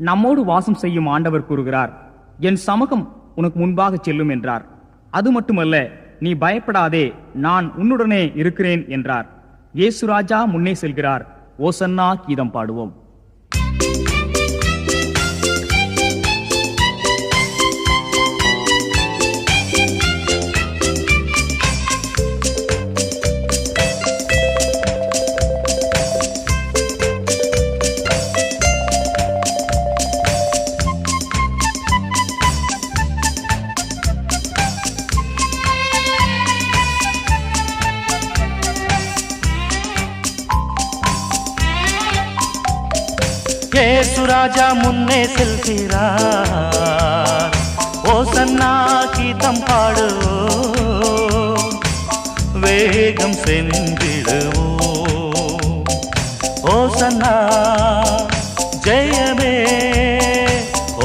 நம்மோடு வாசம் செய்யும் ஆண்டவர் கூறுகிறார் என் சமூகம் உனக்கு முன்பாக செல்லும் என்றார். அது மட்டுமல்ல நீ பயப்படாதே நான் உன்னுடனே இருக்கிறேன் என்றார். இயேசுராஜா முன்னே செல்கிறார். ஓசன்னா கீதம் பாடுவோம். ஏசு ராஜா முன்னே செல்கிறார் ஓசன்னா கீதம் பாடு வேகம் சென்றிடுவோ ஓசன்னா ஜெயமே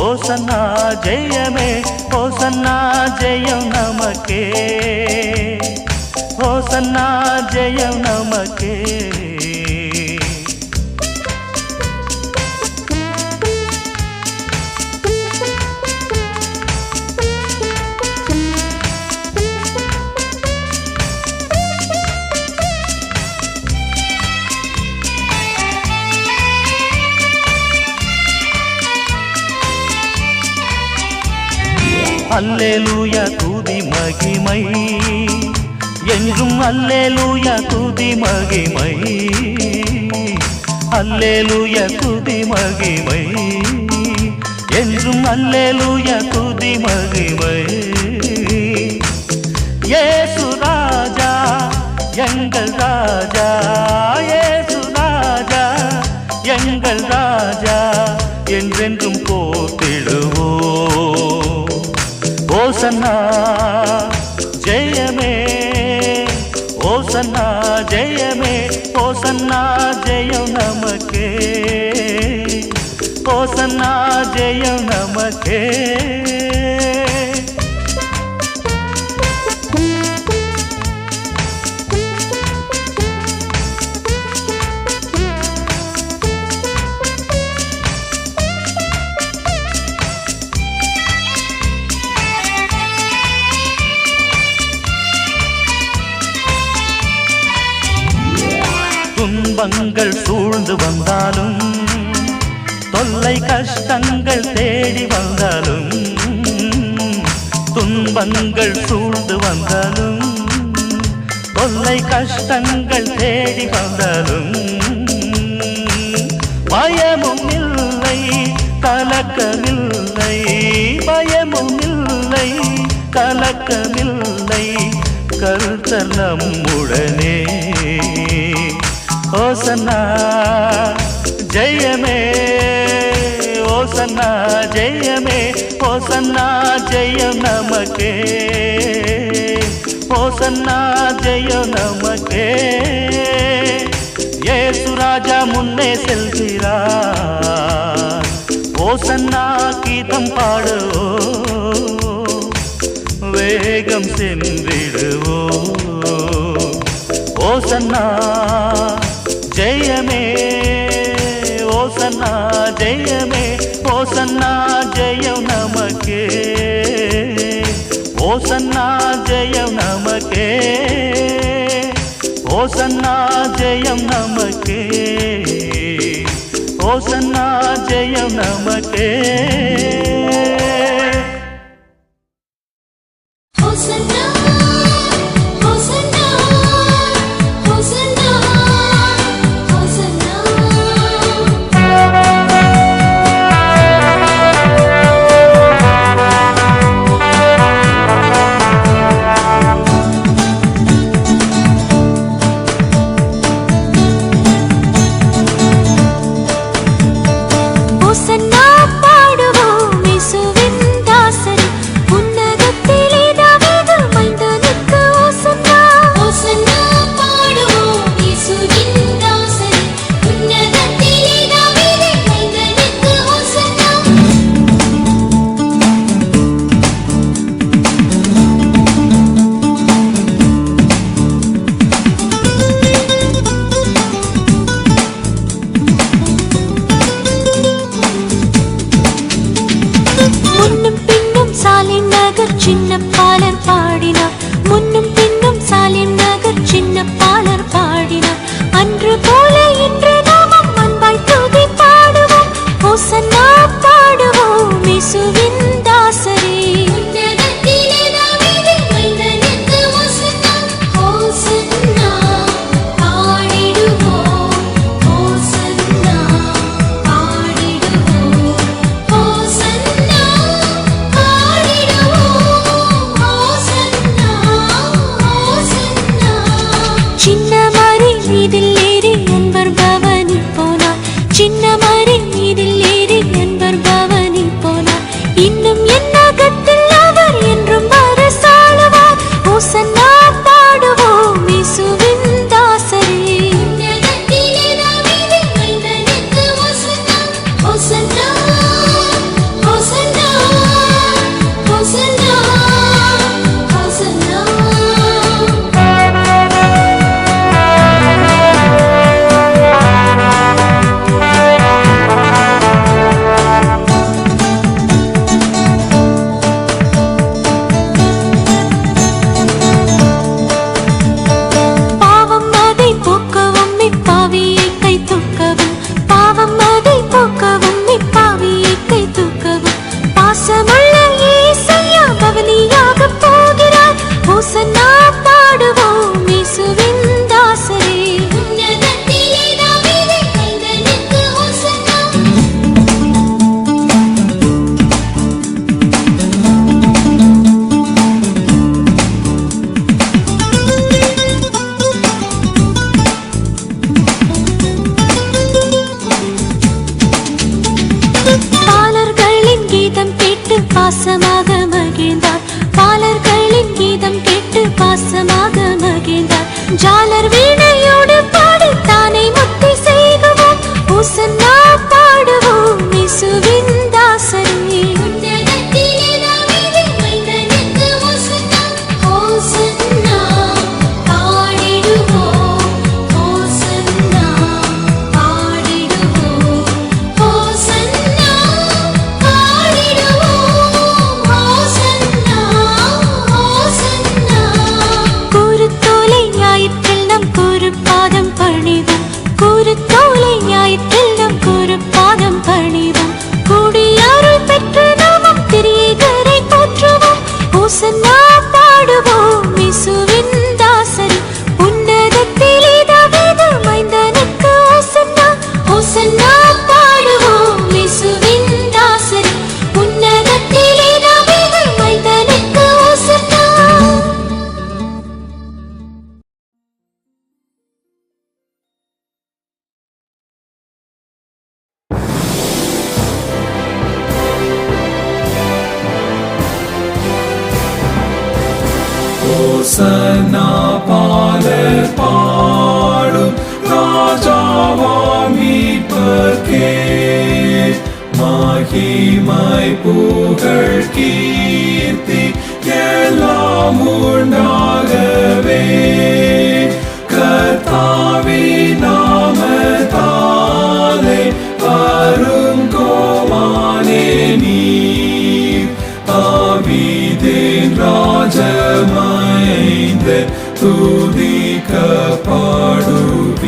ஓசன்னா ஜெயமே ஓசன்னா ஜெயம் நமக்கே ஓசன்னா ஜெயம் நமக்கே அல்லேலூயா துதி மகிமை. என்றும் அல்லேலூயா துதி மகிமை. அல்லேலூயா துதி மகிமை. என்றும் அல்லேலூயா துதி மகிமை. ஏசு ராஜா எங்கள் ராஜா. ஏசு ராஜா எங்கள் ராஜா. என்றென் ஓசன்னா ஜெயமே ஓசன்னா ஜெயமே ஓசன்னா ஜெயம் நமக்கே ஓசன்னா ஜெயம் நமக்கே துன்பங்கள் சூழ்ந்து வந்தாலும் தொல்லை கஷ்டங்கள் தேடி வந்தாலும் துன்பங்கள் சூழ்ந்து வந்தாலும் தொல்லை கஷ்டங்கள் தேடி வந்தாலும் பயமும் இல்லை கலக்கமில்லை பயமும் இல்லை கலக்கமில்லை கருத்தலம் உடனே கருத்தர் நம்முடனே ஓசன்னா ஜெயமே ஓசன்னா ஜெயமே ஓசன்னா ஜெயம் நமக்கே ஓசன்னா ஜெயம் நமக்கே ஏசு ராஜா முன்னே செல்கிறார் ஓசன்னா கீதம் பாடுவோ வேகம் சென்றிடுவோ ஓசன்னா ஜெயமே జయమే ఓసన్నా జయమే ఓసన్నా జయం నమకే. ఓసన్నా జయం నమకే ఓసన్నా జయం నమకే. ఓసన్నా జయం నమకే. பாசமாக மகிழ்ந்தார். பாலர்களின் கீதம் கேட்டு பாசமாக மகிழ்ந்தார். ஜாலர் வீணையோடு பாடி தானே முத்து ஓசனா பாட பாடும் ராஜாவாமீபர்க்கே மகிமை புகழ் கீர்த்தி எல்லாம் உண்டாகவே. நிறைந்த துதிக்க பாடுவீர்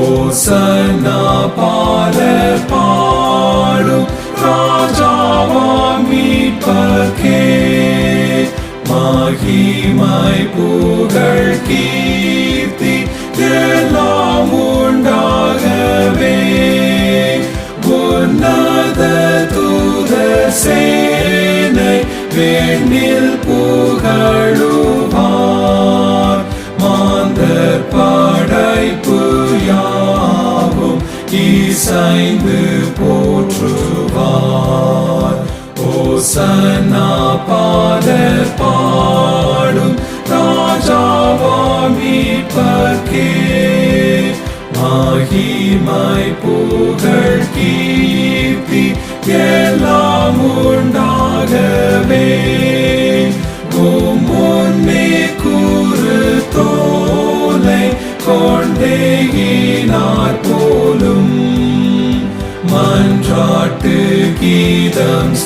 ஓசனா பாட பாடும் ராஜாவாம் மீட்பர்க்கே மகிமாய் புகழ் கீர்த்தி எல்லாம் உண்டாகவே. உன்னத தூத சேனை வேண்டில் புகழ் இசைந்து போற்றுவார் ஓசனா பாடல் பாடும் ராஜாவா மீட்பர்க்கே மகிமை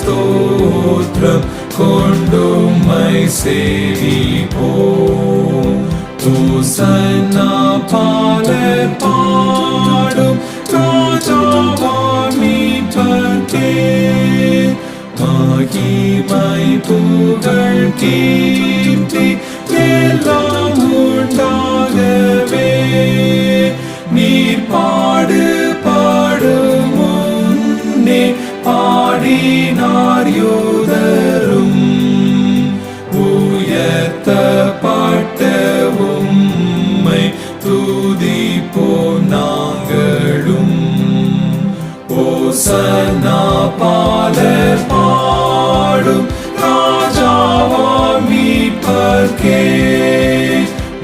ஸ்தோத்திரம் கொண்டுமை சேவிப்போ தூசன்னா பாட பாடும் ராஜாவாமி பத்தே மகிமை புகழ் கீர்த்தி எல்லாம் ஓசனா பாலர் பாடும் ராஜாவாம் மீட்பர்க்கே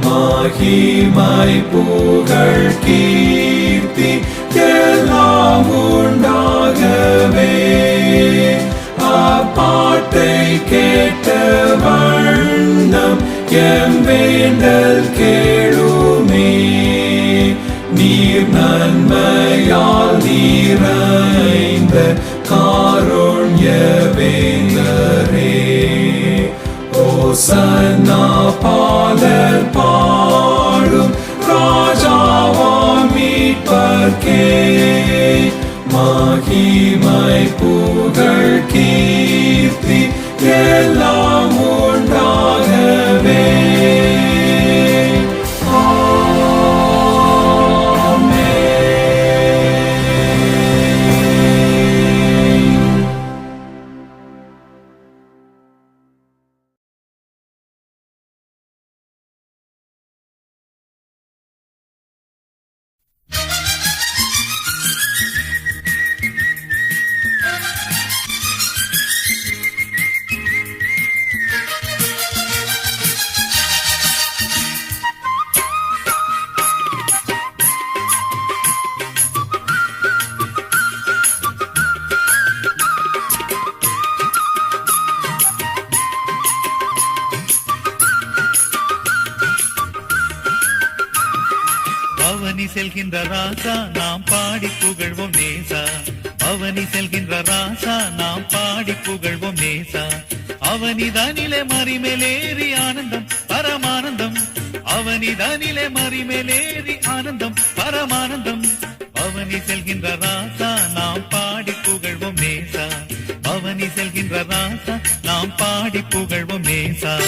மகிமை புகழ் கீர்த்தி எல்லாம் உண்டாகவே. அப்பாட்டை கேட்ட வண்ணம் எம் வேண்டல் கேளுமே. நீர் நன்மையால் நீரைந்த காருண்ய வேந்தரே ஓசன்னா பாலர் பாடும் ராஜாவாம் மீட்பர்க்கே மகிமை புகழ் செல்கின்ற ராசா நாம் பாடி புகழ்வோம் நேசா. அவனி செல்கின்ற ராசா நாம் பாடி புகழ்வோம் நேசா. அவனிதானிலே மறிமேலேறி ஆனந்தம் பரமானந்தம். அவனிதானிலே மறிமேலேறி ஆனந்தம் பரமானந்தம். அவனி செல்கின்ற ராசா நாம் பாடி புகழ்வோம் நேசா. அவனி செல்கின்ற ராசா நாம் பாடி புகழ்வோம் நேசா.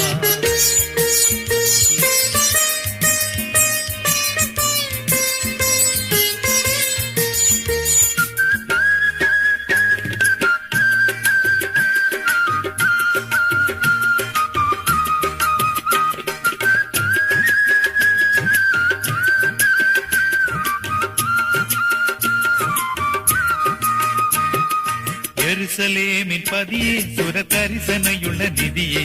பதியே சுர கரிசனையுள்ள நிதியே.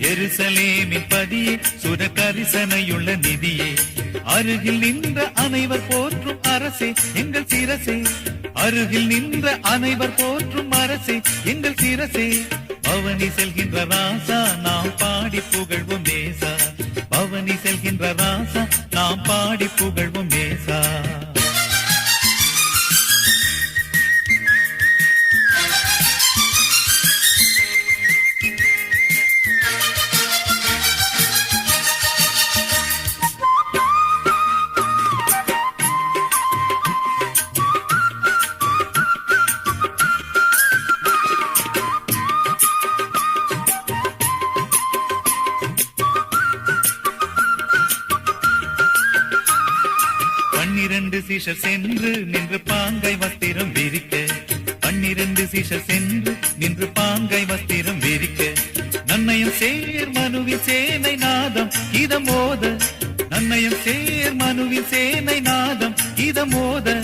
எருசலேமின் பதியே சுர கரிசனையுள்ள நிதியே. அருகில் நின்ற அனைவர் போற்றும் அரசே எங்கள் சிரசே. அருகில் நின்ற அனைவர் போற்றும் அரசே எங்கள் சிரசே. பவனி செல்கின்ற ராசா நாம் பாடி புகழ்வும் நேசா. பவனி செல்கின்ற ராசா நாம் பாடி புகழ்வும் நேசா. பன்னிரண்டு சீஷர் சென்று நின்று பாங்கை வஸ்திரம் விரிக்க. பன்னிரண்டு சீஷர் சென்று நின்று பாங்கை வஸ்திரம் விரிக்க. நன்னயம் சேர் மனுவின் சேனை நாதம் இதமோத நன்னயம் சேர் மனுவின் சேனை நாதம் இதமோத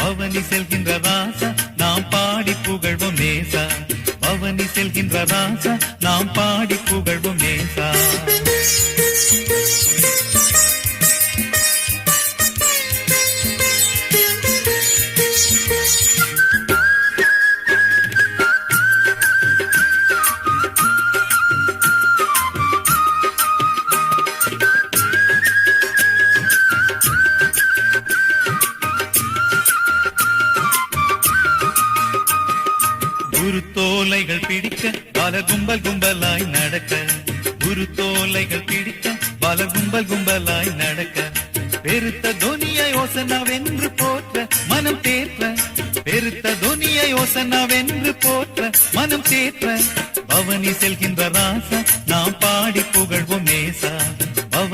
பவனி செல்கின்ற ராசா நாம் பாடி புகழ்வோம் நேசா. பவனி செல்கின்ற ராசா நாம் பாடி புகழ்வோம் நேசா.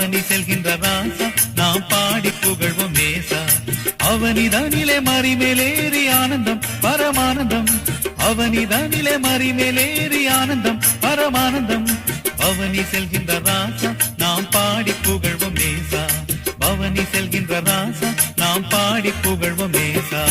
பவனி செல்கின்ற ராசா நாம் பாடி புகழ்வோம் நேசா. அவனிதானிலே மறிமேலேறி ஆனந்தம் பரமானந்தம். அவனிதானிலே மறிமேலேறி ஆனந்தம் பரமானந்தம். பவனி செல்கின்ற ராசா நாம் பாடி புகழ்வோம் நேசா. பவனி செல்கின்ற ராசா நாம் பாடி புகழ்வோம் நேசா.